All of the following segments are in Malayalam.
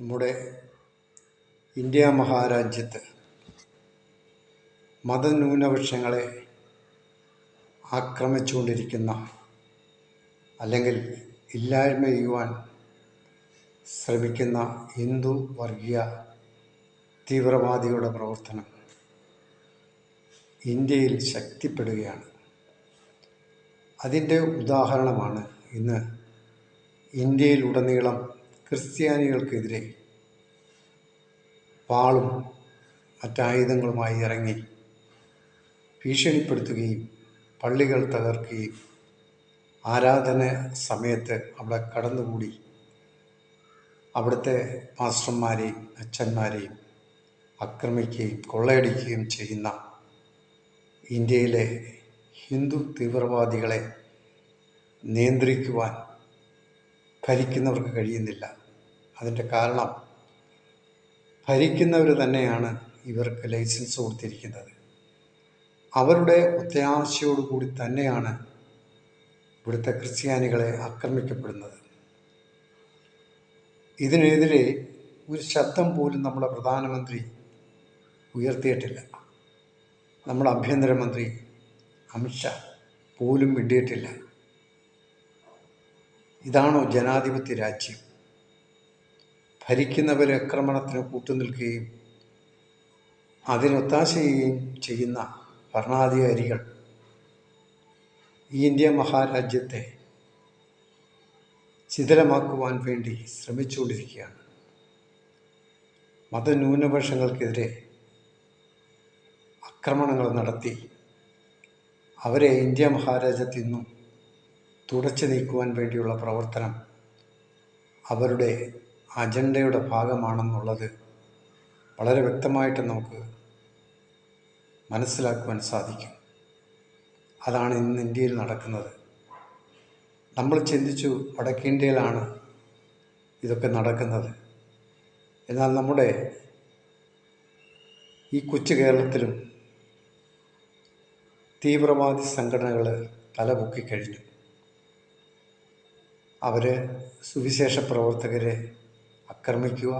നമ്മുടെ ഇന്ത്യ മഹാരാജ്യത്ത് മതന്യൂനപക്ഷങ്ങളെ ആക്രമിച്ചുകൊണ്ടിരിക്കുന്ന അല്ലെങ്കിൽ ഇല്ലായ്മ ചെയ്യുവാൻ ശ്രമിക്കുന്ന ഹിന്ദു വർഗീയ തീവ്രവാദികളുടെ പ്രവർത്തനം ഇന്ത്യയിൽ ശക്തിപ്പെടുകയാണ്. അതിന്റെ ഉദാഹരണമാണ് ഇന്ന് ഇന്ത്യയിലുടനീളം ക്രിസ്ത്യാനികൾക്കെതിരെ പാളും മറ്റായുധങ്ങളുമായി ഇറങ്ങി ഭീഷണിപ്പെടുത്തുകയും പള്ളികൾ തകർക്കുകയും ആരാധന സമയത്ത് അവിടെ കടന്നുകൂടി അവിടുത്തെ മാസ്റ്റർമാരെയും അച്ഛന്മാരെയും ആക്രമിക്കുകയും കൊള്ളയടിക്കുകയും ചെയ്യുന്ന ഇന്ത്യയിലെ ഹിന്ദു തീവ്രവാദികളെ നിയന്ത്രിക്കുവാൻ ഭരിക്കുന്നവർക്ക് കഴിയുന്നില്ല. അതിന്റെ കാരണം ഭരിക്കുന്നവർ തന്നെയാണ് ഇവർക്ക് ലൈസൻസ് കൊടുത്തിരിക്കുന്നത്. അവരുടെ കൂടി തന്നെയാണ് ഇവിടുത്തെ ക്രിസ്ത്യാനികളെ ആക്രമിക്കപ്പെടുന്നത്. ഇതിനെതിരെ ഒരു ശബ്ദം പോലും നമ്മുടെ പ്രധാനമന്ത്രി ഉയർത്തിയിട്ടില്ല. നമ്മുടെ ആഭ്യന്തരമന്ത്രി അമിത്ഷാ പോലും മിണ്ടിയിട്ടില്ല. ഇതാണോ ജനാധിപത്യ രാജ്യം? ഭരിക്കുന്നവരെ ആക്രമണത്തിന് കൂട്ടുനിൽക്കുകയും അതിനൊത്താശ ചെയ്യുകയും ചെയ്യുന്ന ഭരണാധികാരികൾ ഈ ഇന്ത്യ മഹാരാജ്യത്തെ ശിഥിലമാക്കുവാൻ വേണ്ടി ശ്രമിച്ചുകൊണ്ടിരിക്കുകയാണ്. മതന്യൂനപക്ഷങ്ങൾക്കെതിരെ ആക്രമണങ്ങൾ നടത്തി അവരെ ഇന്ത്യ മഹാരാജ്യത്തിൽ നിന്നും തുടച്ചു നീക്കുവാൻ വേണ്ടിയുള്ള പ്രവർത്തനം അവരുടെ അജണ്ടയുടെ ഭാഗമാണെന്നുള്ളത് വളരെ വ്യക്തമായിട്ട് നമുക്ക് മനസ്സിലാക്കുവാൻ സാധിക്കും. അതാണ് ഇന്ന് ഇന്ത്യയിൽ നടക്കുന്നത്. നമ്മൾ ചിന്തിച്ചു വടക്കേന്ത്യയിലാണ് ഇതൊക്കെ നടക്കുന്നത്. എന്നാൽ നമ്മുടെ ഈ കൊച്ചു കേരളത്തിലും തീവ്രവാദി സംഘടനകൾ തലപൊക്കിക്കഴിഞ്ഞു. അവർ സുവിശേഷ പ്രവർത്തകരെ ആക്രമിക്കുക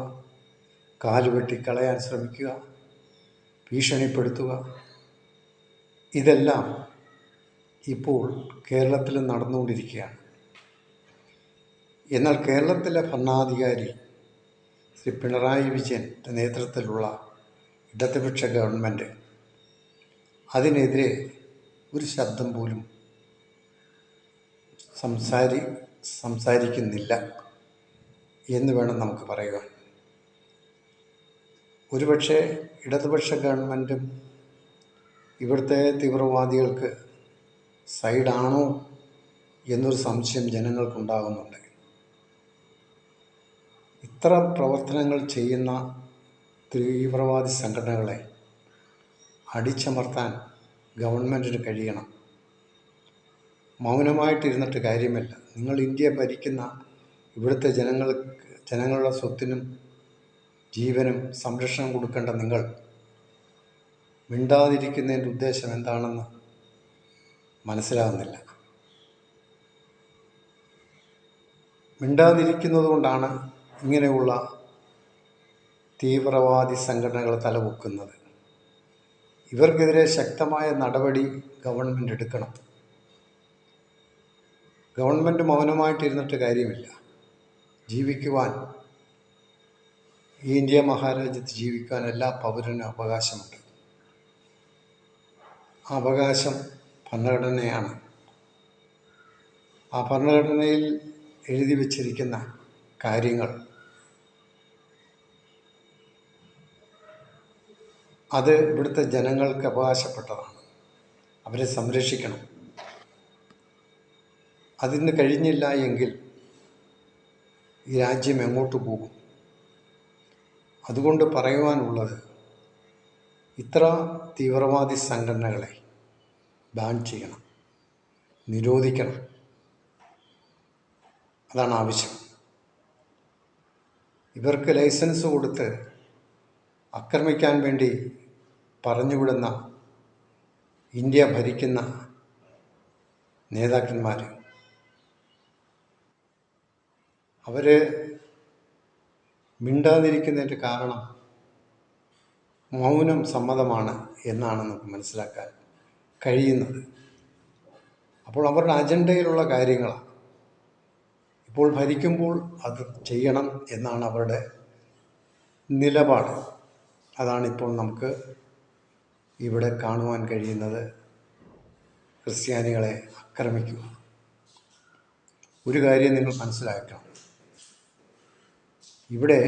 കാലുവെട്ടി കളയാൻ ശ്രമിക്കുക ഭീഷണിപ്പെടുത്തുക. ഇതെല്ലാം ഇപ്പോൾ കേരളത്തിൽ നടന്നുകൊണ്ടിരിക്കുകയാണ്. എന്നാൽ കേരളത്തിലെ ഭരണാധികാരി ശ്രീ പിണറായി വിജയന്റെ നേതൃത്വത്തിലുള്ള ഇടതുപക്ഷ ഗവൺമെന്റ് അതിനെതിരെ ഒരു ശബ്ദം പോലും സംസാരി സംസാരിക്കുന്നില്ല. എന്ന് വേണം നമുക്ക് പറയുവാൻ ഒരുപക്ഷെ ഇടതുപക്ഷ ഗവൺമെന്റും ഇവിടുത്തെ തീവ്രവാദികൾക്ക് സൈഡാണോ എന്നൊരു സംശയം ജനങ്ങൾക്കുണ്ടാകുന്നുണ്ട്. ഇത്ര പ്രവർത്തനങ്ങൾ ചെയ്യുന്ന തീവ്രവാദി സംഘടനകളെ അടിച്ചമർത്താൻ ഗവൺമെന്റിന് കഴിയണം. മൗനമായിട്ടിരുന്നിട്ട് കാര്യമില്ല. നിങ്ങൾ ഇന്ത്യ ഭരിക്കുന്ന ഇവിടുത്തെ ജനങ്ങൾ ജനങ്ങളുടെ സ്വത്തിനും ജീവനും സംരക്ഷണം കൊടുക്കേണ്ട നിങ്ങൾ. മിണ്ടാതിരിക്കുന്നതിന്റെ ഉദ്ദേശം എന്താണെന്ന് മനസ്സിലാകുന്നില്ല മിണ്ടാതിരിക്കുന്നത് കൊണ്ടാണ് ഇങ്ങനെയുള്ള തീവ്രവാദി സംഘടനകൾ തലപൊക്കുന്നത്. ഇവർക്കെതിരെ ശക്തമായ നടപടി ഗവൺമെന്റ് എടുക്കണം. ഗവൺമെന്റ് മൗനമായിട്ടിരുന്നിട്ട് കാര്യമില്ല. ജീവിക്കുവാൻ ഈ ഇന്ത്യ മഹാരാജ്യത്ത് ജീവിക്കാൻ എല്ലാ പൗരനും അവകാശമുണ്ട്. ആ അവകാശം ഭരണഘടനയാണ്. ആ ഭരണഘടനയിൽ എഴുതി വച്ചിരിക്കുന്ന കാര്യങ്ങൾ. അത് ഇവിടുത്തെ ജനങ്ങൾക്ക് അവകാശപ്പെട്ടതാണ്. അവരെ സംരക്ഷിക്കണം. അതിന് കഴിഞ്ഞില്ല എങ്കിൽ ഈ രാജ്യം എങ്ങോട്ട് പോകും? അതുകൊണ്ട് പറയുവാനുള്ളത് ഇത്ര തീവ്രവാദി സംഘടനകളെ ബാൻ ചെയ്യണം നിരോധിക്കണം. അതാണ് ആവശ്യം. ഇവർക്ക് ലൈസൻസ് കൊടുത്ത് ആക്രമിക്കാൻ വേണ്ടി പറഞ്ഞുവിടുന്ന ഇന്ത്യ ഭരിക്കുന്ന നേതാക്കന്മാർ അവർ മിണ്ടാതിരിക്കുന്നതിന്റെ കാരണം മൗനം സമ്മതമാണ് എന്നാണ് നമുക്ക് മനസ്സിലാക്കാൻ കഴിയുന്നത്. അപ്പോൾ അവരുടെ അജണ്ടയിലുള്ള കാര്യങ്ങളാണ്. ഇപ്പോൾ ഭരിക്കുമ്പോൾ അത് ചെയ്യണം എന്നാണ് അവരുടെ നിലപാട്. അതാണിപ്പോൾ നമുക്ക് ഇവിടെ കാണുവാൻ കഴിയുന്നത്. ക്രിസ്ത്യാനികളെ ആക്രമിക്കുക. ഒരു കാര്യം നിങ്ങൾ മനസ്സിലാക്കണം. ഇവിടെ